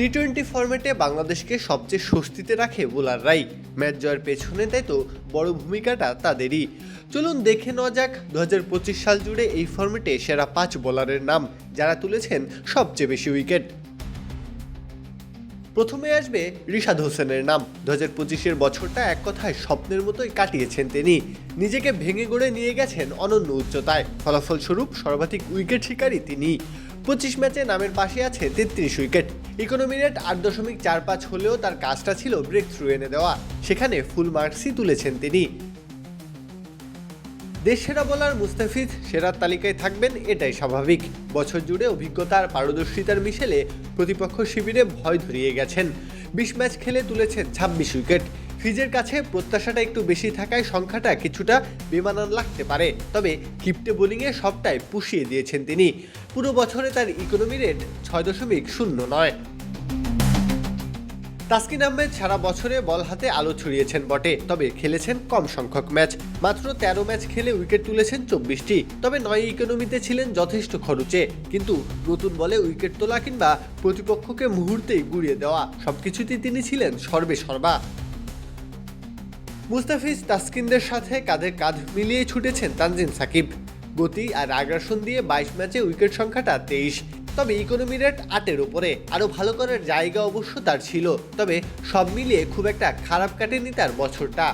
T twenty ফর্মেটে বাংলাদেশকে সবচেয়ে স্বস্তিতে রাখে বোলাররাই। ম্যাচ জয়ের পেছনে তাই তো বড় ভূমিকাটা তাদেরই। চলুন দেখে নেওয়া যাক দু হাজার পঁচিশ সাল জুড়ে এই ফর্মেটে সেরা পাঁচ বোলারের নাম, যারা তুলেছেন সবচেয়ে বেশি উইকেট। প্রথমে আসবে রিশাদ হোসেনের নাম। দু হাজার পঁচিশের বছরটা এক কথায় স্বপ্নের মতোই কাটিয়েছেন তিনি। নিজেকে ভেঙে গড়ে নিয়ে গেছেন অনন্য উচ্চতায়। ফলাফলস্বরূপ সর্বাধিক উইকেট শিকারী তিনি। পঁচিশ ম্যাচে নামের পাশে আছে তেত্রিশ উইকেট। ইকোনমি রেট আট দশমিক চার পাঁচ হলেও তার কাজটা ছিল ব্রেক থ্রু এনে দেওয়া। সেখানে ফুল মার্কসই তুলেছেন তিনি। দেশ সেরা বোলার মুস্তাফিজ সেরার তালিকায় থাকবেন, এটাই স্বাভাবিক। বছর জুড়ে অভিজ্ঞতা আর পারদর্শিতার মিশেলে প্রতিপক্ষ শিবিরে ভয় ধরিয়ে গেছেন। বিশ ম্যাচ খেলে তুলেছেন ছাব্বিশ উইকেট। ফিজের কাছে প্রত্যাশাটা একটু বেশি থাকায় সংখ্যাটা কিছুটা বেমানান লাগতে পারে। তবে কিপ্টে বোলিংয়ে সবটাই পুষিয়ে দিয়েছেন তিনি। পুরো বছরে তার ইকোনমি রেট ছয় দশমিক শূন্য নয়। তাসকিন আহমেদ সারা বছরে বল হাতে আলো ছড়িয়েছেন বটে, তবে খেলেছেন কম সংখ্যক ম্যাচ। মাত্র তেরো ম্যাচ খেলে উইকেট তুলেছেন চব্বিশটি। তবে নয় ইকোনমিতে ছিলেন যথেষ্ট খরচে। কিন্তু নতুন বলে উইকেট তোলা কিংবা প্রতিপক্ষকে মুহূর্তেই গুড়িয়ে দেওয়া, সবকিছুতেই তিনি ছিলেন সর্বে সর্বা। মুস্তাফিজ তাসকিনদের সাথে কাঁধে কাঁধ মিলিয়ে ছুটেছেন তানজিম সাকিব। গতি আর আগ্রাসন দিয়ে বাইশ ম্যাচে উইকেট সংখ্যাটা তেইশ। তবে ইকোনমি রেট আটের ওপরে আরও ভালো করার জায়গা অবশ্য তার ছিল, তবে সব মিলিয়ে খুব একটা খারাপ কাটেনি তার বছরটা।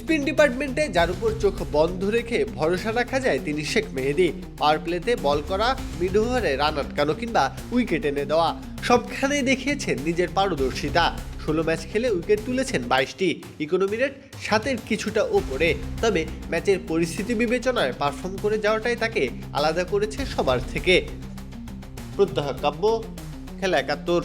স্পিন ডিপার্টমেন্টে যার উপর চোখ বন্ধ রেখে ভরসা রাখা যায় তিনি শেখ মেহেদি। পাওয়ার প্লেতে বল করা, মিড ওভারে রান আটকানো কিংবা উইকেট এনে দেওয়া, সবখানেই দেখিয়েছেন নিজের পারদর্শিতা। ষোলো ম্যাচ খেলে উইকেট তুলেছেন বাইশটি ইকোনমি রেট সাতের কিছুটা ওপরে তবে ম্যাচের পরিস্থিতি বিবেচনায় পারফর্ম করে যাওয়াটাই তাকে আলাদা করেছে সবার থেকে। প্রত্যাহ কাব্য খেলা একাত্তর